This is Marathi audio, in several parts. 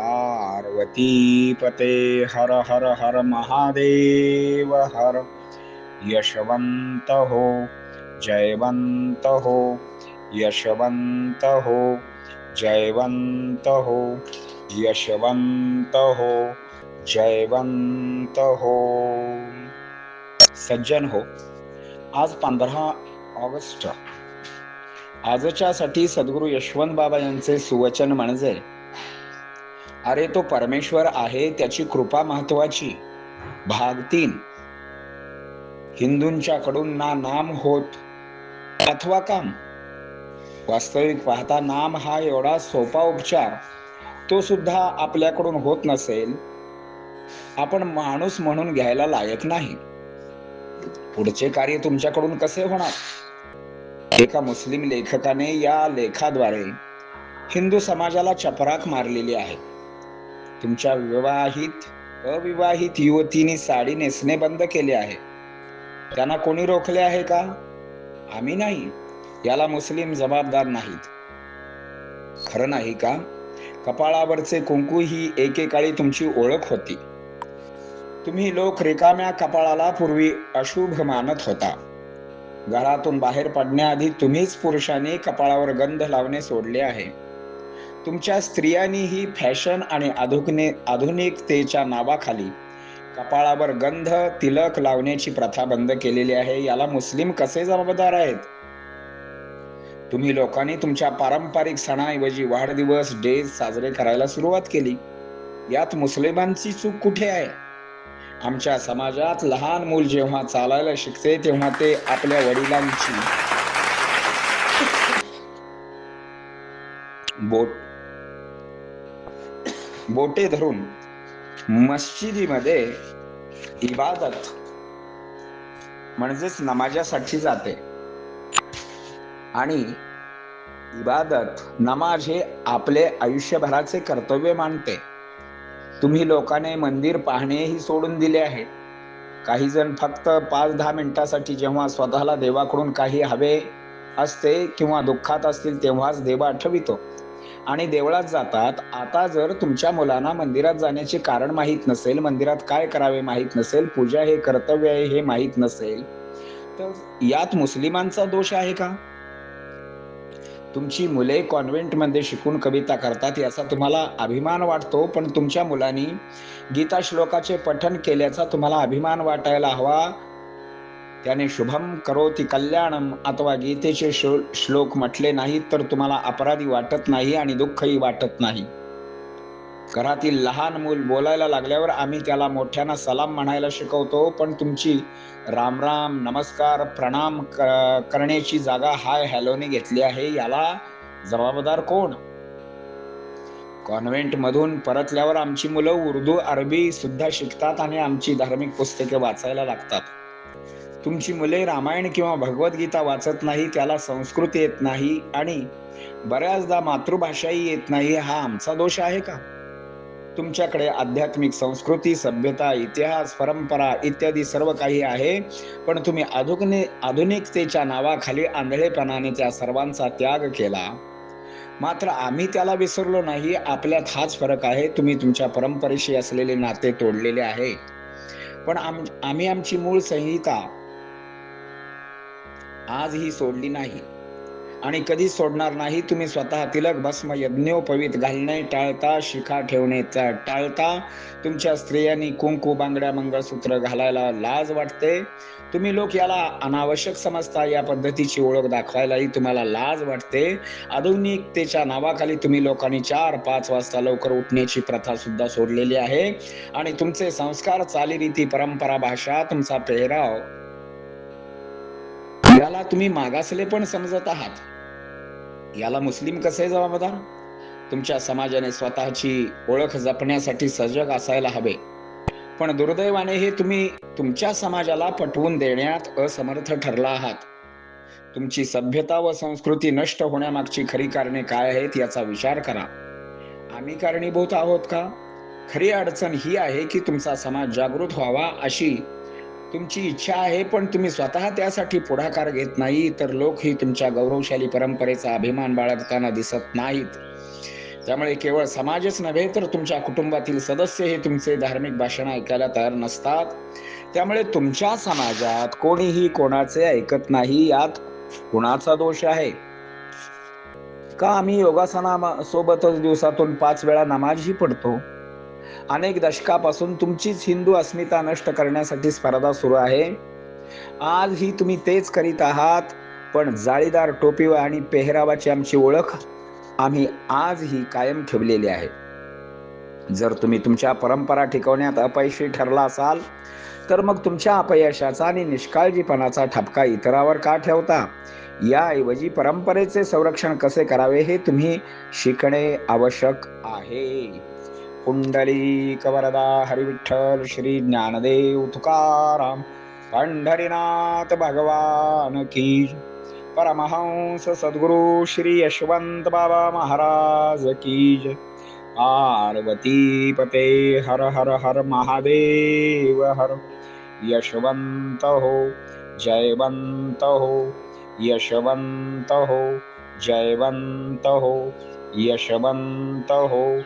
पार्वती पते हर हर हर महादेव हर। यशवंत हो जयवंत हो यशवंत हो जयवंत हो यशवंत हो जयवंत हो। सज्जन हो आज पंधरा ऑगस्ट. आजच्या साठी सद्गुरु यशवंत बाबा यांचे सुवचन म्हणजे अरे तो परमेश्वर आहे त्याची कृपा महत्वाची. भाग तीन. हिंदूंच्या कडून ना नाम होत अथवा काम. वास्तविक पाहता नाम हा एवढा सोपा उपचार तो सुद्धा आपल्याकडून होत नसेल. आपण माणूस म्हणून घ्यायला लायक नाही. पुढचे कार्य तुमच्याकडून कसे होणार? एका मुस्लिम लेखकाने या लेखाद्वारे हिंदू समाजाला चपराक मारलेली आहे. तुमच्या विवाहित अविवाहित युवतीने साडी नेसणे बंद केले आहे. त्यांना कोणी रोखले आहे का? आम्ही नाही. याला मुस्लिम जबाबदार नाहीत. खरं नाही का? कपाळावरचे कुंकू ही एकेकाळी तुमची ओळख होती. तुम्ही लोक रिकाम्या कपाळाला पूर्वी अशुभ मानत होता. घरातून बाहेर पडण्याआधी तुम्हीच पुरुषांनी कपाळावर गंध लावणे सोडले आहे. तुमच्या स्त्रियांनीही फॅशन आणि आधुनिक आधुनिकतेच्या नावाखाली कपाळावर गंध तिलक लावण्याची प्रथा बंद केलेली आहे. याला मुस्लिम कसे जबाबदार आहेत? तुम्ही लोकांनी तुमच्या पारंपरिक सणाऐवजी वाढदिवस डेज साजरे करायला सुरुवात केली. यात मुस्लिमांची चूक कुठे आहे? आमच्या समाजात लहान मूल जेव्हा चालायला शिकते तेव्हा ते आपल्या वडिलांची बोट बोटे धरून मस्जिदीमध्ये इबादत म्हणजेच नमाजासाठी जाते. आणि इबादत नमाज हे आपले आयुष्यभराचे कर्तव्य मानते. तुम्ही लोकांनी मंदिर पाहणेही सोडून दिले आहे. काही जण फक्त पाच दहा मिनिटासाठी जेव्हा स्वतःला देवाकडून काही हवे असते किंवा दुःखात असतील तेव्हाच देवा आठवितो. आणि देवळात जातात. आता जर तुमच्या मुलांना मंदिरात जाण्याचे कारण माहीत नसेल मंदिरात काय करावे माहीत नसेल पूजा हे कर्तव्य आहे हे माहीत नसेल तर यात मुस्लिमांचा दोष आहे का? तुमची मुले कॉन्व्हेंटमध्ये शिकून कविता करतात याचा तुम्हाला अभिमान वाटतो पण तुमच्या मुलांनी गीता श्लोकाचे पठन केल्याचा तुम्हाला अभिमान वाटायला हवा. त्याने शुभम करोती कल्याणम अथवा गीतेचे श्लोक म्हटले नाहीत तर तुम्हाला अपराधी वाटत नाही आणि दुःखही वाटत नाही. घरातील लहान मूल बोलायला लागल्यावर आम्ही त्याला मोठ्यांना सलाम म्हणायला शिकवतो पण तुमची राम राम नमस्कार प्रणाम करण्याची जागा हाय हॅलोने घेतली आहे याला जबाबदार कोण? कॉन्व्हेंट मधून परतल्यावर आमची मुलं उर्दू अरबी सुद्धा शिकतात आणि आमची धार्मिक पुस्तके वाचायला लागतात. तुमची मुले रामायण किंवा भगवद्गीता वाचत नाही त्याला संस्कृत येत नाही आणि बऱ्याचदा मातृभाषाही येत नाही हा आमचा दोष आहे का? तुमच्याकडे आध्यात्मिक संस्कृती सभ्यता इतिहास परंपरा इत्यादी सर्व काही आहे पण तुम्ही आधुनिक आधुनिकतेच्या नावाखाली आंधळेपणाने त्या सर्वांचा त्याग केला. मात्र आम्ही त्याला विसरलो नाही आपल्यात हाच फरक आहे तुम्ही तुमच्या परंपरेशी असलेले नाते तोडलेले आहे. पण आम आम्ही आमची मूळ संहिता आजही सोडली नाही. आणि कधी सोडणार नाही तुम्ही स्वतः तिलक भस्म यज्ञोपवीत घालणे टाळता शिखा ठेवणे टाळता. तुमच्या स्त्रियांनी कुंकू बांगड्या मंगळसूत्र घालायला लाज वाटते. तुम्ही लोक याला अनावश्यक समजता या पद्धतीची ओळख दाखवायलाही तुम्हाला लाज वाटते. आधुनिकतेच्या नावाखाली तुम्ही लोकांनी चार पाच वाजता लवकर उठण्याची प्रथा सुद्धा सोडलेली आहे. आणि तुमचे संस्कार चालीरीती परंपरा भाषा तुमचा पेहराव याला तुम्ही मागासले पण समजत आहात. याला मुस्लिम कसे जबाबदार? तुमच्या समाजाने स्वतःची ओळख जपण्यासाठी सजग असायला हवे. पण दुर्दैवाने हे तुम्ही तुमच्या समाजाला पटवून देण्यात असमर्थ ठरला आहात. तुमची सभ्यता व संस्कृती नष्ट होण्यामागची खरी कारणे काय आहेत याचा विचार करा. आम्ही कारणीभूत आहोत का? खरी अडचण ही आहे की तुमचा समाज जागृत व्हावा अशी तुमची इच्छा आहे पण तुम्ही स्वतः त्यासाठी पुढाकार घेत नाही तर लोक ही तुमच्या गौरवशाली परंपरेचा अभिमान बाळगताना दिसत नाहीत. त्यामुळे केवळ समाजच नव्हे तर तुमच्या कुटुंबातील सदस्य हे तुमचे धार्मिक भाषण ऐकायला तयार नसतात. त्यामुळे तुमच्या समाजात कोणीही कोणाचे ऐकत नाही यात कुणाचा दोष आहे? का आम्ही योगासना सोबतच दिवसातून पाच वेळा नमाजही पडतो अनेक दशकापासून तुमचीच हिंदू अस्मिता नष्ट करण्यासाठी स्पर्धा सुरू आहे. आजही तुम्ही तेच करीत आहात पण जाळीदार टोपी आणि पेहरावाची आमची ओळख आम्ही आजही कायम ठेवलेली आहे. जर तुम्ही तुमच्या परंपरा टिकवण्यात अपयशी ठरला असाल तर मग तुमच्या अपयशाचा आणि निष्काळजीपणाचा ठपका इतरावर का ठेवता? याऐवजी परंपरेचे संरक्षण कसे करावे हे तुम्ही शिकणे आवश्यक आहे. कुण्डलीकवरदा हरिविठ्ठल श्री ज्ञानदेव तुकाराम पंढरीनाथ भगवान की परमहंस सद्गुरु श्री यशवंत बाबा महाराज की जय. पार्वती पते हर हर हर महादेव हर यशवंत हो जयवंत हो यशवंत हो जयवंत हो यशवंत हो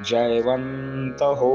जयवंत हो।